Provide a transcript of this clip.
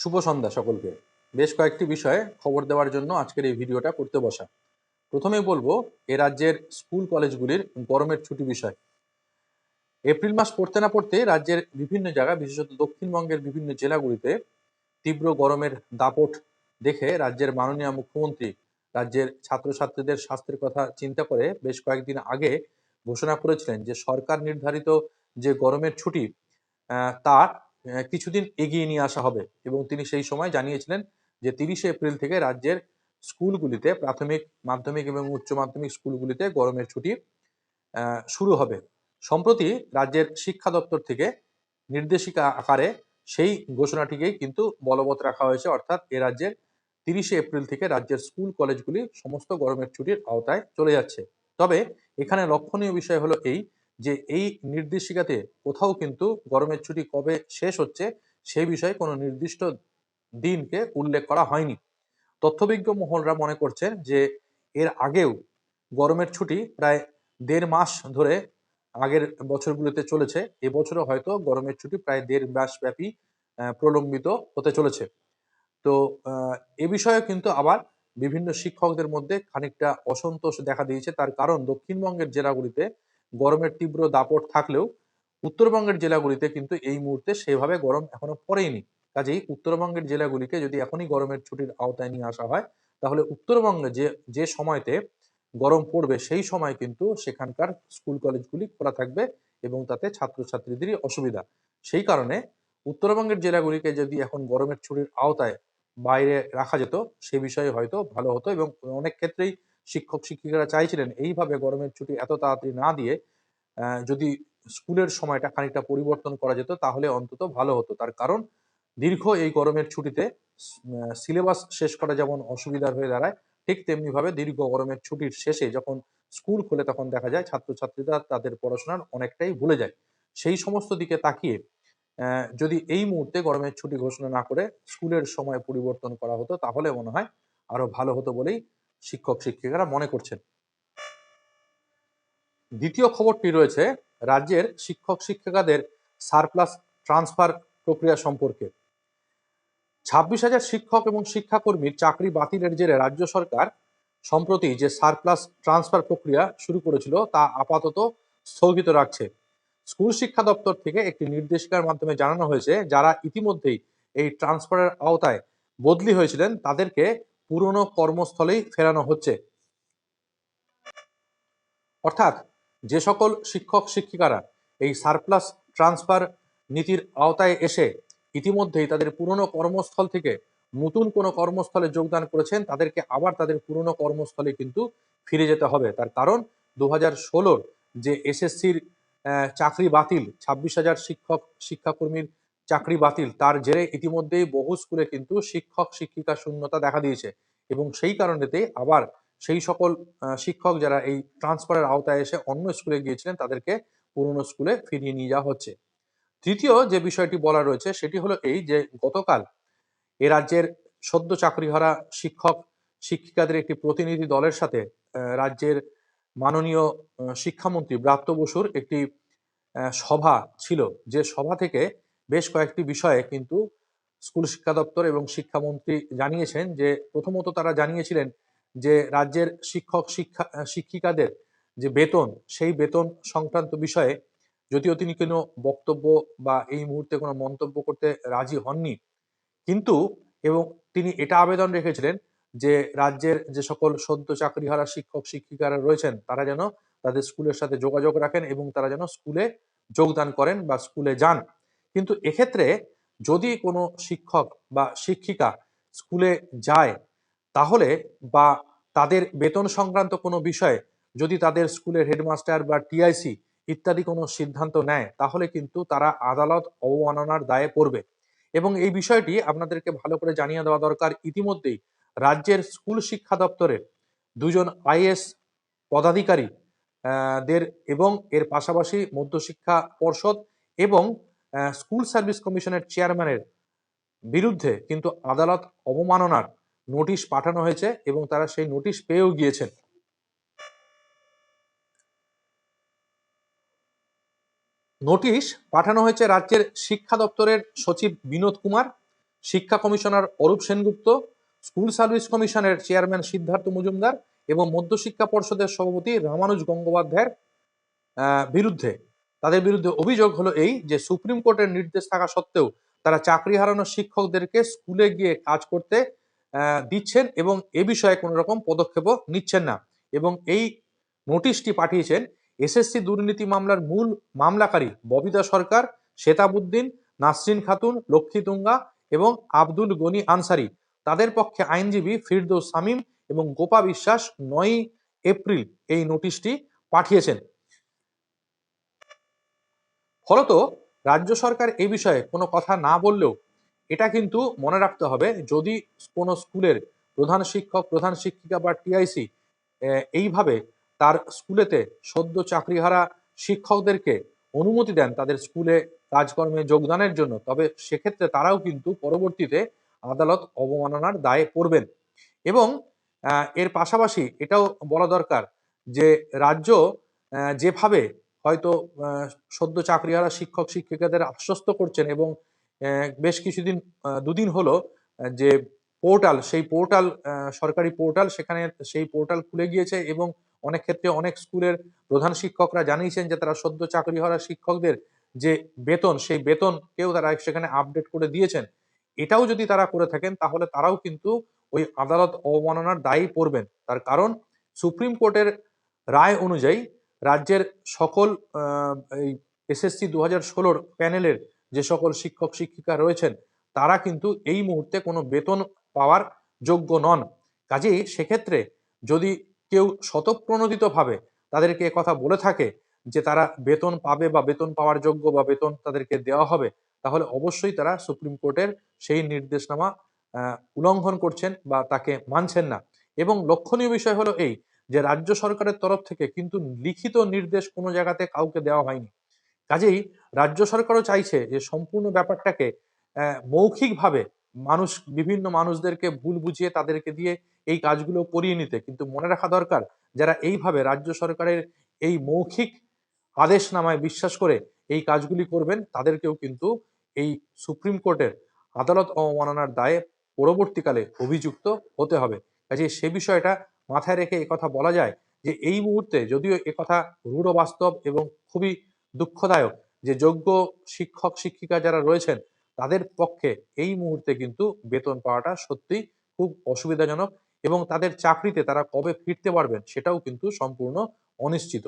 শুভ সন্ধ্যা সকলকে। বেশ কয়েকটি বিষয়ে খবর দেওয়ার জন্য আজকের এই ভিডিওটা করতে বসা। প্রথমেই বলব, এ রাজ্যের স্কুল কলেজগুলির গরমের ছুটি বিষয়। এপ্রিল মাস পড়তে না পড়তে রাজ্যের বিভিন্ন জায়গা, বিশেষত দক্ষিণবঙ্গের বিভিন্ন জেলাগুলিতে তীব্র গরমের দাপট দেখে রাজ্যের মাননীয় মুখ্যমন্ত্রী রাজ্যের ছাত্রছাত্রীদের স্বাস্থ্যের কথা চিন্তা করে বেশ কয়েকদিন আগে ঘোষণা করেছিলেন যে সরকার নির্ধারিত যে গরমের ছুটি তা কিছুদিন এগিয়ে নিয়ে আসা হবে। এবং তিনি সেই সময় জানিয়েছিলেন যে তিরিশে এপ্রিল থেকে রাজ্যের স্কুলগুলিতে প্রাথমিক, মাধ্যমিক এবং উচ্চ মাধ্যমিক স্কুলগুলিতে গরমের ছুটি শুরু হবে। সম্প্রতি রাজ্যের শিক্ষা দপ্তর থেকে নির্দেশিকা আকারে সেই ঘোষণাটিকেই কিন্তু বলবৎ রাখা হয়েছে। অর্থাৎ এ রাজ্যের তিরিশে এপ্রিল থেকে রাজ্যের স্কুল কলেজগুলি সমস্ত গরমের ছুটির আওতায় চলে যাচ্ছে। তবে এখানে লক্ষণীয় বিষয় হলো এই যে এই নির্দেশিকাতে কোথাও কিন্তু গরমের ছুটি কবে শেষ হচ্ছে সেই বিষয়ে কোনো নির্দিষ্ট দিনকে উল্লেখ করা হয়নি। তথ্যবিজ্ঞ মহলরা মনে করছেন যে এর আগেও গরমের ছুটি প্রায় দেড় মাস ধরে আগের বছরগুলোতে চলেছে। এবছরও হয়তো গরমের ছুটি প্রায় দেড় মাস ব্যাপী প্রলম্বিত হতে চলেছে। তো এ বিষয়ে কিন্তু আবার বিভিন্ন শিক্ষকদের মধ্যে খানিকটা অসন্তোষ দেখা দিয়েছে। তার কারণ দক্ষিণবঙ্গের জেলাগুলিতে গরমের তীব্র দাপট থাকলেও উত্তরবঙ্গের জেলাগুলিতে কিন্তু এই মুহূর্তে সেভাবে গরম এখনও পড়েনি কাজেই উত্তরবঙ্গের জেলাগুলিকে যদি এখনই গরমের ছুটির আওতায় নিয়ে আসা হয়, তাহলে উত্তরবঙ্গে যে যে সময়তে গরম পড়বে সেই সময় কিন্তু সেখানকার স্কুল কলেজগুলি খোলা থাকবে এবং তাতে ছাত্রছাত্রীদেরই অসুবিধা। সেই কারণে উত্তরবঙ্গের জেলাগুলিকে যদি এখন গরমের ছুটির আওতায় বাইরে রাখা যেত, সে বিষয়ে হয়তো ভালো হতো এবং অনেক ক্ষেত্রেই শিক্ষক শিক্ষিকারা চাইছিলেন এইভাবে গরমের ছুটি এত তাড়াতাড়ি না দিয়ে যদি স্কুলের সময়টা খানিকটা পরিবর্তন করা যেত তাহলে অন্তত ভালো হতো। তার কারণ, দীর্ঘ এই গরমের ছুটিতে সিলেবাস শেষ করা যেমন অসুবিধার হয়ে দাঁড়ায়, ঠিক তেমনি ভাবে দীর্ঘ গরমের ছুটির শেষে যখন স্কুল খোলে তখন দেখা যায় ছাত্রছাত্রীরা তাদের পড়াশোনার অনেকটাই ভুলে যায়। সেই সমস্ত দিকে তাকিয়ে যদি এই মুহূর্তে গরমের ছুটি ঘোষণা না করে স্কুলের সময় পরিবর্তন করা হতো তাহলে মনে হয় আরও ভালো হতো বলেই শিক্ষক, শিক্ষিকারা মনে করছেন। দ্বিতীয় খবরটি রয়েছে, রাজ্যের শিক্ষক, শিক্ষিকাদের সারপ্লাস ট্রান্সফার প্রক্রিয়া সম্পর্কে। ছাব্বিশ হাজার শিক্ষক এবং শিক্ষাকর্মীর চাকরি বাতিলের জেরে রাজ্য সরকার, সম্প্রতি যে সারপ্লাস ট্রান্সফার প্রক্রিয়া শুরু করেছিল তা আপাতত স্থগিত রাখছে। স্কুল শিক্ষা দপ্তর থেকে একটি নির্দেশিকার মাধ্যমে জানানো হয়েছে, যারা ইতিমধ্যেই এই ট্রান্সফারের আওতায় বদলি হয়েছিলেন, তাদেরকে পুরনো কর্মস্থলেই ফেরানো হচ্ছে। অর্থাৎ যে সকল শিক্ষক শিক্ষিকারা এই সারপ্লাস ট্রান্সফার নীতির আওতায় এসে ইতিমধ্যেই তাদের পুরনো কর্মস্থল থেকে নতুন কোনো কর্মস্থলে যোগদান করেছেন, তাদেরকে আবার তাদের পুরনো কর্মস্থলে কিন্তু ফিরে যেতে হবে। তার কারণ দু হাজার যে এসএসসির চাকরি বাতিল, ছাব্বিশ হাজার শিক্ষক, শিক্ষাকর্মীর চাকরি বাতিল। তার জেরে ইতিমধ্যেই বহু স্কুলে কিন্তু শিক্ষক, শিক্ষিকা শূন্যতা দেখা দিয়েছে এবং সেই কারণেতে আবার সেই সকল শিক্ষক যারা এই ট্রান্সফারের আওতায় এসে অন্য স্কুলে গিয়েছিলেন তাদেরকে পুরনো স্কুলে ফিরিয়ে নিয়ে যাওয়া হচ্ছে। তৃতীয় যে বিষয়টি বলা রয়েছে সেটি হলো এই যে গতকাল এ রাজ্যের সদ্য চাকরিহারা শিক্ষক, শিক্ষিকাদের একটি প্রতিনিধি দলের সাথে রাজ্যের মাননীয় শিক্ষামন্ত্রী ব্রাত্য বসুর একটি সভা ছিল। যে সভা থেকে বেশ কয়েকটি বিষয়ে কিন্তু স্কুল শিক্ষা দপ্তর এবং শিক্ষামন্ত্রী জানিয়েছেন যে প্রথমত তারা জানিয়েছিলেন যে রাজ্যের শিক্ষক শিক্ষা, শিক্ষিকাদের যে বেতন, সেই বেতন সংক্রান্ত বিষয়ে যদিও তিনি কোনো বক্তব্য বা এই মুহূর্তে কোনো মন্তব্য করতে রাজি হননি, কিন্তু এবং তিনি এটা আবেদন রেখেছিলেন যে রাজ্যের যে সকল সদ্য চাকরিহারা শিক্ষক শিক্ষিকারা রয়েছেন, তারা যেন তাদের স্কুলের সাথে যোগাযোগ রাখেন এবং তারা যেন স্কুলে যোগদান করেন বা স্কুলে যান। কিন্তু এক্ষেত্রে যদি কোনো শিক্ষক বা শিক্ষিকা স্কুলে যায়, তাহলে বা তাদের বেতন সংক্রান্ত কোনো বিষয়ে যদি তাদের স্কুলের হেডমাস্টার বা টিআইসি ইত্যাদি কোনো সিদ্ধান্ত নেয়, তাহলে কিন্তু তারা আদালত অবমাননার দায়ে পড়বে। এবং এই বিষয়টি আপনাদেরকে ভালো করে জানিয়ে দেওয়া দরকার। ইতিমধ্যেই রাজ্যের স্কুল শিক্ষা দপ্তরের দুজন আইএস পদাধিকারী দের এবং এর পাশাপাশি মধ্যশিক্ষা পর্ষদ এবং স্কুল সার্ভিস কমিশনের চেয়ারম্যানের বিরুদ্ধে কিন্তু আদালত অবমাননার নোটিশ পাঠানো হয়েছে এবং তারা সেই নোটিশ পেয়েও গিয়েছেন। নোটিশ পাঠানো হয়েছে রাজ্যের শিক্ষা দপ্তরের সচিব বিনোদ কুমার, শিক্ষা commissioner Arup Sengupta, school service কমিশনের চেয়ারম্যান সিদ্ধার্থ মজুমদার এবং মধ্যশিক্ষা পর্ষদের সভাপতি রামানুজ গঙ্গোপাধ্যায়ের বিরুদ্ধে তাদের বিরুদ্ধে অভিযোগ হলো এই যে, সুপ্রিম কোর্টের নির্দেশ থাকা সত্ত্বেও তারা চাকরি হারানো শিক্ষকদেরকে স্কুলে গিয়ে কাজ করতে দিচ্ছেন এবং এ বিষয়ে কোনো রকম পদক্ষেপও নিচ্ছেন না। এবং এই নোটিশটি পাঠিয়েছেন এসএসসি দুর্নীতি মামলার মূল মামলাকারী ববিতা সরকার শেতাবুদ্দিন নাসরিন খাতুন, লক্ষ্মী তুঙ্গা এবং আব্দুল গনি আনসারি। তাদের পক্ষে আইনজীবী ফিরদৌস সামিম এবং গোপা বিশ্বাস নয় এপ্রিল এই নোটিশটি পাঠিয়েছেন। ফলত রাজ্য সরকার এ বিষয়ে কোনো কথা না বললেও এটা কিন্তু মনে রাখতে হবে যদি কোনো স্কুলের প্রধান শিক্ষক, প্রধান শিক্ষিকা বা টিআইসি এইভাবে তার স্কুলেতে সদ্য চাকরিহারা শিক্ষকদেরকে অনুমতি দেন তাদের স্কুলে কাজকর্মে যোগদানের জন্য, তবে সেক্ষেত্রে তারাও কিন্তু পরবর্তীতে আদালত অবমাননার দায়ে পড়বেন। এবং এর পাশাপাশি এটাও বলা দরকার যে রাজ্য যেভাবে হয়তো সদ্য চাকরিহারা শিক্ষক, শিক্ষিকাদের আশ্বস্ত করছেন এবং বেশ কিছুদিন দুদিন হলো যে পোর্টাল, সেই পোর্টাল সরকারি পোর্টাল সেখানে সেই পোর্টাল খুলে গিয়েছে এবং অনেক ক্ষেত্রে অনেক স্কুলের প্রধান শিক্ষকরা জানিয়েছেন যে তারা সদ্য চাকরি হওয়া শিক্ষকদের যে বেতন, সেই বেতনকেও তারা সেখানে আপডেট করে দিয়েছেন। এটাও যদি তারা করে থাকেন, তাহলে তারাও কিন্তু ওই আদালত অবমাননার দায়ী পড়বেন। তার কারণ, সুপ্রিম কোর্টের রায় অনুযায়ী রাজ্যের সকল এই এসএসসি দু হাজার ষোলোর প্যানেলের যে সকল শিক্ষক, শিক্ষিকা রয়েছেন, তারা কিন্তু এই মুহূর্তে কোনো বেতন পাওয়ার যোগ্য নন। কাজেই সেক্ষেত্রে যদি কেউ স্বতঃপ্রণোদিতভাবে তাদেরকে কথা বলে থাকে যে তারা বেতন পাবে বা বেতন পাওয়ার যোগ্য বা বেতন তাদেরকে দেওয়া হবে, তাহলে অবশ্যই তারা সুপ্রিম কোর্টের সেই নির্দেশনামা উল্লঙ্ঘন করছেন বা তাকে মানছেন না। এবং লক্ষণীয় বিষয় হলো এই যে রাজ্য সরকারের তরফ থেকে কিন্তু লিখিত নির্দেশ কোনো জায়গাতে কাউকে দেওয়া হয়নি। কাজেই রাজ্য সরকারও চাইছে যে সম্পূর্ণ ব্যাপারটাকে মৌখিকভাবে মানুষ, বিভিন্ন মানুষদেরকে ভুল বুঝিয়ে তাদেরকে দিয়ে এই কাজগুলো করিয়ে নিতে। কিন্তু মনে রাখা দরকার, যারা এইভাবে রাজ্য সরকারের এই মৌখিক আদেশনামায় বিশ্বাস করে এই কাজগুলি করবেন, তাদেরকেও কিন্তু এই সুপ্রিম কোর্টের আদালত অবমাননার দায়ে পরবর্তীকালে অভিযুক্ত হতে হবে। কাজে সে বিষয়টা মাথায় রেখে কথা বলা যায় যে এই মুহূর্তে যদিও কথা রূঢ় বাস্তব এবং খুবই দুঃখদায়ক যে যোগ্য শিক্ষক, শিক্ষিকা যারা রয়েছেন, তাদের পক্ষে এই মুহূর্তে কিন্তু বেতন পাওয়াটা সত্যি খুব অসুবিধাজনক এবং তাদের চাকরিতে তারা কবে ফিরতে পারবেন সেটাও কিন্তু সম্পূর্ণ অনিশ্চিত।